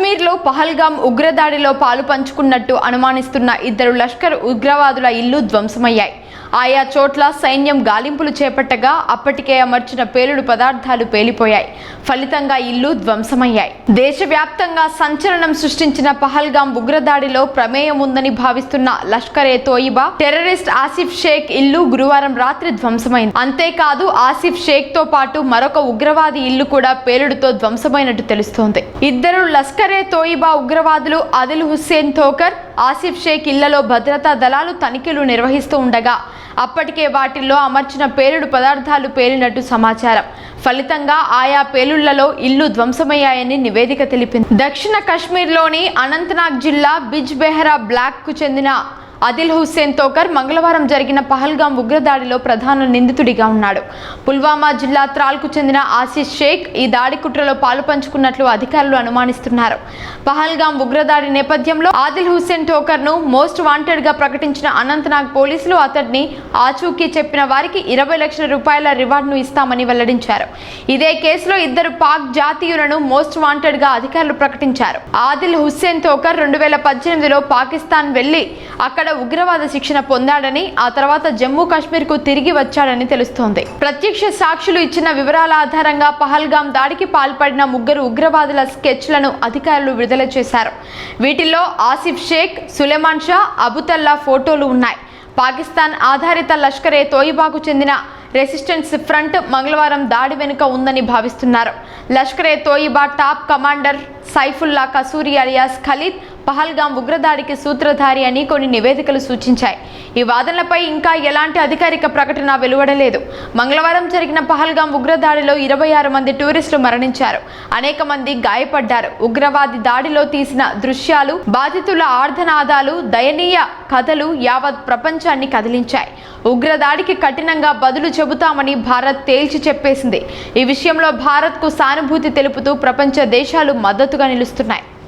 కశ్మీర్లో పహల్గాం ఉగ్రదాడిలో పాలు పంచుకున్నట్టు అనుమానిస్తున్న ఇద్దరు లష్కర్ ఉగ్రవాదుల ఇల్లు ధ్వంసమయ్యాయి. ఆయా చోట్ల సైన్యం గాలింపులు చేపట్టగా అప్పటికే అమర్చిన పేలుడు పదార్థాలు పేలిపోయాయి. ఫలితంగా ఇల్లు ధ్వంసమయ్యాయి. దేశవ్యాప్తంగా సంచలనం సృష్టించిన పహల్గాం ఉగ్రదాడిలో ప్రమేయం ఉందని భావిస్తున్న లష్కరే తోయిబా టెర్రరిస్ట్ ఆసిఫ్ షేక్ ఇల్లు గురువారం రాత్రి ధ్వంసమైంది. అంతేకాదు ఆసిఫ్ షేక్తో పాటు మరొక ఉగ్రవాది ఇల్లు కూడా పేలుడుతో ధ్వంసమైనట్టు తెలుస్తోంది. ఇద్దరు లష్కరే తోయిబా ఉగ్రవాదులు ఆదిల్ హుస్సేన్ థోకర్ ఆసిఫ్ షేక్ ఇళ్ళలో భద్రతా దళాలు తనిఖీలు నిర్వహిస్తూ ఉండగా అప్పటికే వాటిల్లో అమర్చిన పేలుడు పదార్థాలు పేలినట్టు సమాచారం. ఫలితంగా ఆయా పేలుళ్ళలో ఇల్లు ధ్వంసమయ్యాయని నివేదిక తెలిపింది. దక్షిణ కాశ్మీర్లోని అనంతనాగ్ జిల్లా బిజ్ బెహరా బ్లాక్కు చెందిన అదిల్ హుస్సేన్ తోకర్ మంగళవారం జరిగిన పహల్గాం ఉగ్రదాడిలో ప్రధాన నిందితుడిగా ఉన్నాడు. పుల్వామా జిల్లా త్రాల్కు చెందిన ఆశీష్ షేక్ ఈ దాడి కుట్రలో పాలు పంచుకున్నట్లు అధికారులు అనుమానిస్తున్నారు. పహల్గాం ఉగ్రదాడి నేపథ్యంలో ఆదిల్ హుస్సేన్ టోకర్ను మోస్ట్ వాంటెడ్గా ప్రకటించిన అనంతనాగ్ పోలీసులు అతడిని ఆచూకీ చెప్పిన వారికి ఇరవై లక్షల రూపాయల రివార్డును ఇస్తామని వెల్లడించారు. ఇదే కేసులో ఇద్దరు పాక్ జాతీయులను మోస్ట్ వాంటెడ్గా అధికారులు ప్రకటించారు. ఆదిల్ హుస్సేన్ తోకర్ రెండు వేల పద్దెనిమిదిలో పాకిస్తాన్ వెళ్ళి అక్కడ ఉగ్రవాద శిక్షణ పొందాడని ఆ తర్వాత జమ్మూ కాశ్మీర్కు తిరిగి వచ్చాడని తెలుస్తోంది. ప్రత్యక్ష సాక్షులు ఇచ్చిన వివరాల ఆధారంగా పహల్గాం దాడికి పాల్పడిన ముగ్గురు ఉగ్రవాదుల స్కెచ్లను అధికారులు విడుదల చేశారు. వీటిల్లో ఆసిఫ్ షేక్ సులేమాన్ షా అబుతల్లా ఫోటోలు ఉన్నాయి. పాకిస్తాన్ ఆధారిత లష్కరే తోయిబాకు చెందిన రెసిస్టెన్స్ ఫ్రంట్ మంగళవారం దాడి వెనుక ఉందని భావిస్తున్నారు. Lashkar-e Taiba top commander Saifullah Kasuri alias Khalid Pahalgam ఉగ్రదాడికి సూత్రధారి అని కొన్ని నివేదికలు సూచించాయి. ఈ వాదనలపై ఇంకా ఎలాంటి అధికారిక ప్రకటన వెలువడలేదు. మంగళవారం జరిగిన పహల్గాం ఉగ్రదాడిలో ఇరవై ఆరు మంది టూరిస్టులు మరణించారు. అనేక మంది గాయపడ్డారు. ఉగ్రవాది దాడిలో తీసిన దృశ్యాలు బాధితుల ఆర్ధనాదాలు దయనీయ కథలు యావత్ ప్రపంచాన్ని కదిలించాయి. ఉగ్రదాడికి కఠినంగా బదులు చెబుతామని భారత్ తేల్చి చెప్పేసింది. ఈ విషయంలో భారత్కు సానుభూతి తెలుపుతూ ప్రపంచ దేశాలు మద్దతుగా నిలుస్తున్నాయి.